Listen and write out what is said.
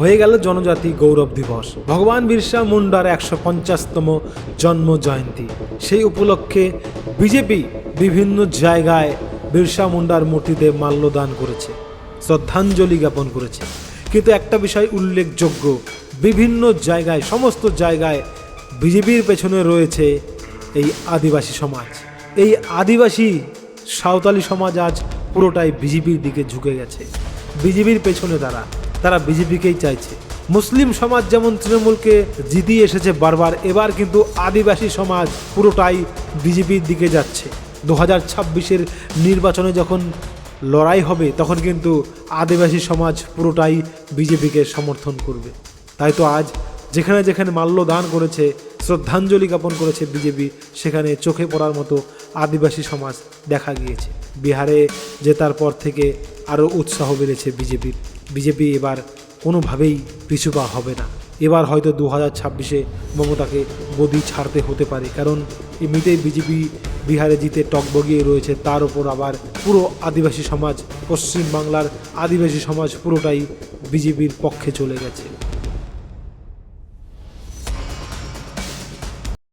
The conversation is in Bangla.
হয়ে গেল জনজাতি গৌরব দিবস। ভগবান বিরসা মুন্ডার একশো পঞ্চাশতম জন্ম জয়ন্তী। সেই উপলক্ষে বিজেপি বিভিন্ন জায়গায় বিরসা মুন্ডার মূর্তিতে মাল্যদান করেছে, শ্রদ্ধাঞ্জলি জ্ঞাপন করেছে। কিন্তু একটা বিষয় উল্লেখযোগ্য, বিভিন্ন জায়গায়, সমস্ত জায়গায় বিজেপির পেছনে রয়েছে এই আদিবাসী সমাজ। এই আদিবাসী সাঁওতালি সমাজ আজ পুরোটাই বিজেপির দিকে ঝুঁকে গেছে। বিজেপির পেছনে তারা তারা বিজেপিকেই চাইছে। মুসলিম সমাজ যেমন তৃণমূলকে জিতিয়ে এসেছে বারবার, এবার কিন্তু আদিবাসী সমাজ পুরোটাই বিজেপির দিকে যাচ্ছে। দু হাজার ছাব্বিশের নির্বাচনে যখন লড়াই হবে, তখন কিন্তু আদিবাসী সমাজ পুরোটাই বিজেপিকে সমর্থন করবে। তাই তো আজ যেখানে যেখানে মাল্যদান করেছে শ্রদ্ধাঞ্জলি জ্ঞাপন করেছে বিজেপি। সেখানে চোখে পড়ার মতো আদিবাসী সমাজ দেখা গিয়েছে। বিহারে জেতার পর থেকে আরও উৎসাহ বেড়েছে বিজেপির। বিজেপি এবার কোনোভাবেই পিছুপা হবে না। এবার হয়তো দু হাজার ছাব্বিশে মমতাকে গদি ছাড়তে হতে পারে। কারণ এমনিতেই বিজেপি বিহারে জিতে টকবগিয়ে রয়েছে, তার উপর আবার পুরো আদিবাসী সমাজ পশ্চিম বাংলার আদিবাসী সমাজ পুরোটাই বিজেপির পক্ষে চলে গেছে।